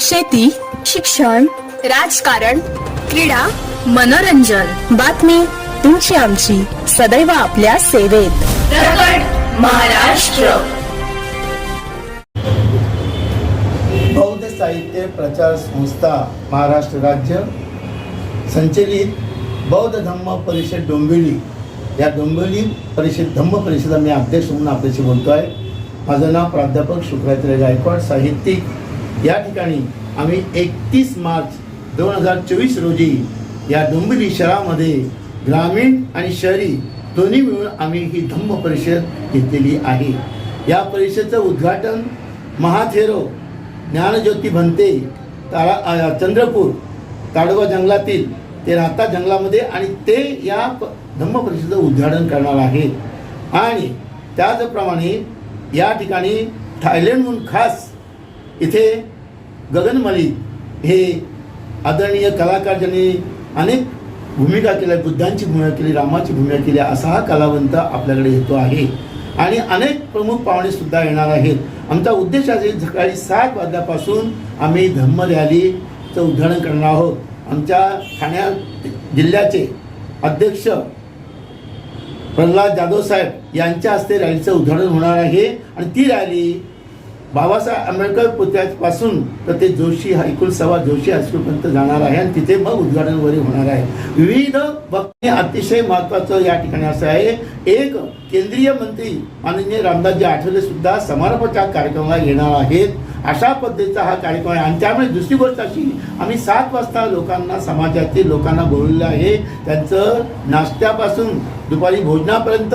शेती शिक्षण राजकारण क्रीडा मनोरंजन. बातमी तुमची आमची. सदैव आपल्या सेवेत. महाराष्ट्र. बौद्ध साहित्य प्रचार संस्था महाराष्ट्र राज्य संचलित बौद्ध धम्म परिषद डोंबिवली. या डोंबिवली परिषद धम्म परिषद मी अध्यक्ष म्हणून आपल्याशी बोलतो आहे माझं नाव प्राध्यापक शुक्राचार्य गायकवाड साहित्यिक या ठिकाणी आम्ही एकतीस मार्च दोन हजार चोवीस रोजी या डोंबिवली शहरामध्ये ग्रामीण आणि शहरी दोन्ही मिळून आम्ही ही धम्म परिषद घेतलेली आहे. या परिषदेचं उद्घाटन महाथेरो ज्ञानज्योती भंते तारा चंद्रपूर ताडोबा जंगलातील ते राहता जंगलामध्ये आणि ते या प- धम्म परिषदेचं उद्घाटन करणार आहेत. आणि त्याचप्रमाणे या ठिकाणी थायलंडहून खास इथे गगन मलिक हे आदरणीय कलाकार ज्यांनी अनेक भूमिका केल्या बुद्धांची भूमिका केली रामाची भूमिका केली असा हा कलावंत आपल्याकडे येतो आहे. आणि अनेक प्रमुख पाहुणेसुद्धा येणार आहेत. आमचा उद्देश आहे सकाळी सात वाजल्यापासून आम्ही धम्म रॅलीचं उद्घाटन करणार आहोत. आमच्या ठाण्या जिल्ह्याचे अध्यक्ष प्रल्हाद जाधव साहेब यांच्या हस्ते रॅलीचं उद्घाटन होणार आहे. आणि ती रॅली बाबासाहेब आंबेडकर पुतळ्यापासून तर ते जोशी हायकुल सवा जोशी हायस्कूलपर्यंत जाणार आहे आणि तिथे मग उद्घाटन वगैरे होणार आहे. विविध बघणे अतिशय महत्त्वाचं या ठिकाणी असं आहे. एक केंद्रीय मंत्री माननीय रामदासजी आठवले सुद्धा समारोपाच्या कार्यक्रमाला येणार आहेत. अशा पद्धतीचा हा कार्यक्रम आहे. आणि त्यामुळे दुसरी गोष्ट अशी आम्ही सात वाजता लोकांना समाजातील लोकांना बोलवलेलं आहे. त्यांचं नाश्त्यापासून दुपारी भोजनापर्यंत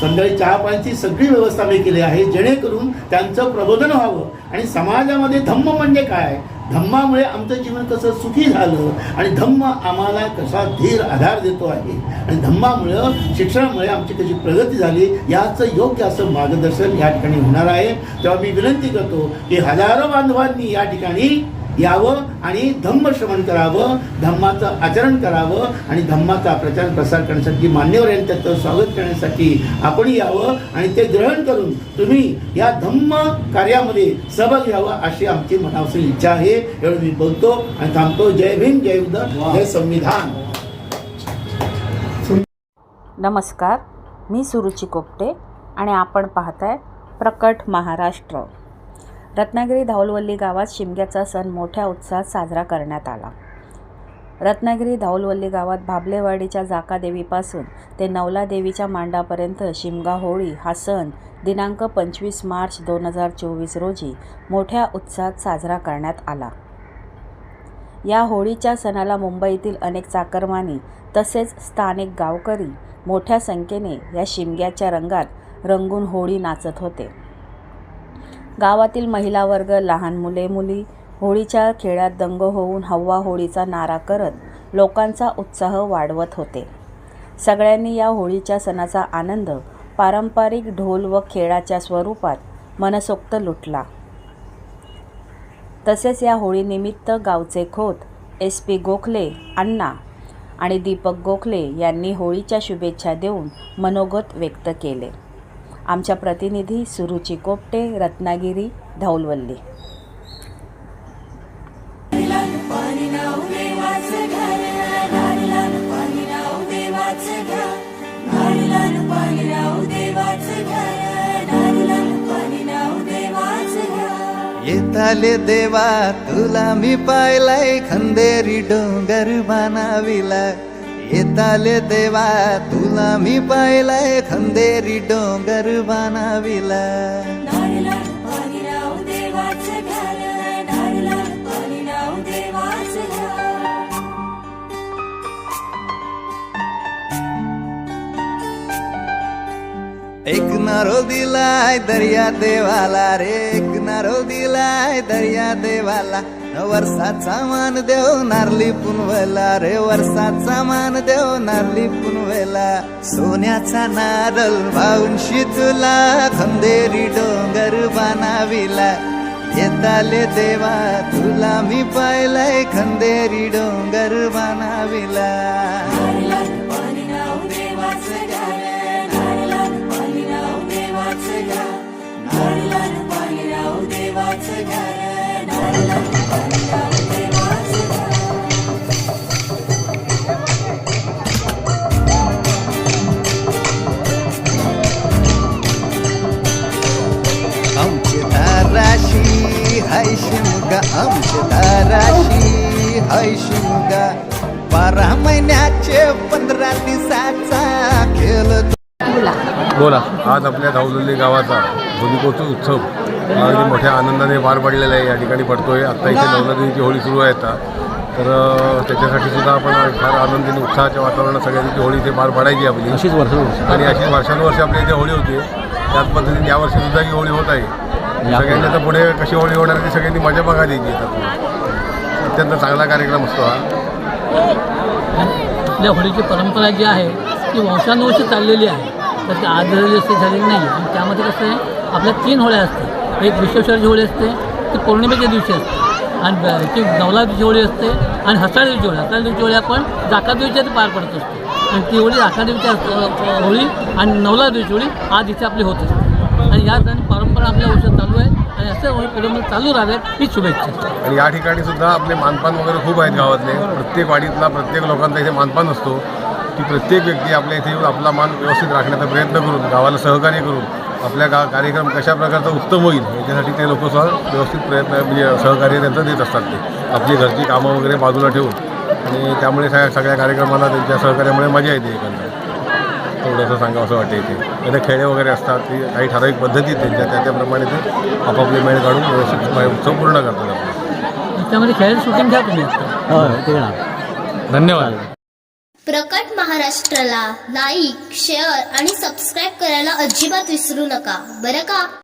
संध्याकाळी चहा पाण्याची सगळी व्यवस्था मी केली आहे. जेणेकरून त्यांचं प्रबोधन व्हावं. आणि समाजामध्ये धम्म म्हणजे काय? धम्मामुळे आमचं जीवन कसं सुखी झालं? आणि धम्म आम्हाला कसा धीर आधार देतो आहे? आणि धम्मामुळं शिक्षणामुळे आमची कशी प्रगती झाली याचं योग्य असं मार्गदर्शन या ठिकाणी होणार आहे. तेव्हा मी विनंती करतो की हजारो बांधवांनी या ठिकाणी यावं आणि धम्म श्रवण करावं धम्माचं आचरण करावं आणि धम्माचा प्रचार प्रसार करण्यासाठी मान्यवर यांच्याचं स्वागत करण्यासाठी आपण यावं आणि ते ग्रहण करून तुम्ही या धम्म कार्यामध्ये सहभाग घ्यावा अशी आमची मनापासून इच्छा आहे. एवढं मी बोलतो आणि थांबतो. जय भीम जय उद जय संविधान. नमस्कार. मी सुरुची कोपटे आणि आपण पाहताय प्रकट महाराष्ट्र. रत्नागिरी धाऊलवल्ली गावात शिमग्याचा सण मोठ्या उत्साहात साजरा करण्यात आला. रत्नागिरी धाऊलवल्ली गावात भाबलेवाडीच्या जाकादेवीपासून ते नवला देवीच्या मांडापर्यंत शिमगा होळी हा सण दिनांक पंचवीस मार्च दोन हजार चोवीस रोजी मोठ्या उत्साहात साजरा करण्यात आला. या होळीच्या सणाला मुंबईतील अनेक चाकरमानी तसेच स्थानिक गावकरी मोठ्या संख्येने या शिमग्याच्या रंगात रंगून होळी नाचत होते. गावातील महिला वर्ग लहान मुले मुली होळीच्या खेळात दंग होऊन हव्वा होळीचा नारा करत लोकांचा उत्साह वाढवत होते. सगळ्यांनी या होळीच्या सणाचा आनंद पारंपरिक ढोल व खेळाच्या स्वरूपात मनसोक्त लुटला. तसेच या होळीनिमित्त गावचे खोत एस पी गोखले अण्णा आणि दीपक गोखले यांनी होळीच्या शुभेच्छा देऊन मनोगत व्यक्त केले. आमच्या प्रतिनिधी सुरुची कोपटे रत्नागिरी धौलवल्ली. येताले देवा तुला मी पायलाय खंदेरी डोंगर बनाविला येताले देवा तुला मी पायलाय खंदेरी डोंगर बनाविला एक नारो दिलाय दर्या देवाला रे एक नारो दिलाय दर्या देवाला. वर्षाचा मान देव नारली पुनवेला रे वर्षाचा मान देव नारली पुनवेला. सोन्याचा नारळ भाऊंशी तुला खंदेरी डोंगर बनाविला. येताले देवा तुला मी पाहिलाय खंदेरी डोंगर बनाविला. ग आमच्या दाराशी. हाय शिमगा बारा महिन्याचे पंधरा दिवसाचा खेळ बोला. आज आपल्या धावलेली गावाचा धुलिकोत्सव उत्सव. अगदी मोठ्या आनंदाने पार पडलेला आहे. या ठिकाणी पडतोय. आत्ता इथे नवनदीची होळी सुरू आहे आता. तर त्याच्यासाठी सुद्धा आपण फार आनंदीने उत्साहाच्या वातावरणात सगळ्यांची होळी इथे पार पाडायची आपली. अशीच वर्ष आणि अशी वर्षानुवर्षे आपल्या इथे होळी होती. त्याच पद्धतीने यावर्षी सुद्धा ही होळी होत आहे. सगळ्यांनी आता पुढे कशी होळी होणार ती सगळ्यांनी मजा बघा द्यायची अत्यंत चांगला कार्यक्रम असतो हा. आपल्या होळीची परंपरा जी आहे ती वंशानुवर्ष चाललेली आहे. तर ती आजही अशी झालेली नाही. आणि त्यामध्ये कसं आहे आपल्या तीन होळ्या असते एक विश्वेश्वराची होळी असते ती पौर्णिमेच्या दिवशी असते. आणि ती नवलाची होळी असते आणि हसाळदेवीची दिवशी होळी. हसाळदेवीची होळी आपण जाकादेवीच्या दिवशी पार पडत असतो. आणि ती होळी आखा होळी आणि नवला दिवशी होळी आज इथे आपली होत असते. आणि परंपरा आपल्या वर्षात चालू आहे आणि असे पुढे चालू राहाव्यात ही शुभेच्छा. आणि या ठिकाणी सुद्धा आपले मानपान वगैरे खूप आहेत गावातले. प्रत्येक वाडीतला प्रत्येक लोकांचा इथे मानपान असतो. की प्रत्येक व्यक्ती आपल्या इथे येऊन आपला मान व्यवस्थित राखण्याचा प्रयत्न करून गावाला सहकार्य करून आपल्या गा कार्यक्रम कशा प्रकारचा उत्तम होईल याच्यासाठी ते लोक सह व्यवस्थित प्रयत्न म्हणजे सहकार्य त्यांचं देत असतात ते. आपली घरची कामं वगैरे बाजूला ठेवून. आणि त्यामुळे सगळ्या कार्यक्रमाला त्यांच्या सहकार्यामुळे मजा येते एकंदर थोडंसं सांगावं असं वाटतं इथे. इथे खेळे वगैरे असतात ती काही ठराविक पद्धतीत त्यांच्या त्या त्याप्रमाणे ते आपापले मेळ काढून व्यवस्थित उत्सव पूर्ण करतात आपले. त्यामध्ये खेळायचं शूटिंग घ्या तुम्ही. आता धन्यवाद. प्रकट महाराष्ट्राला लाईक शेअर आणि सबस्क्राईब करायला अजिबात विसरू नका. बरं का?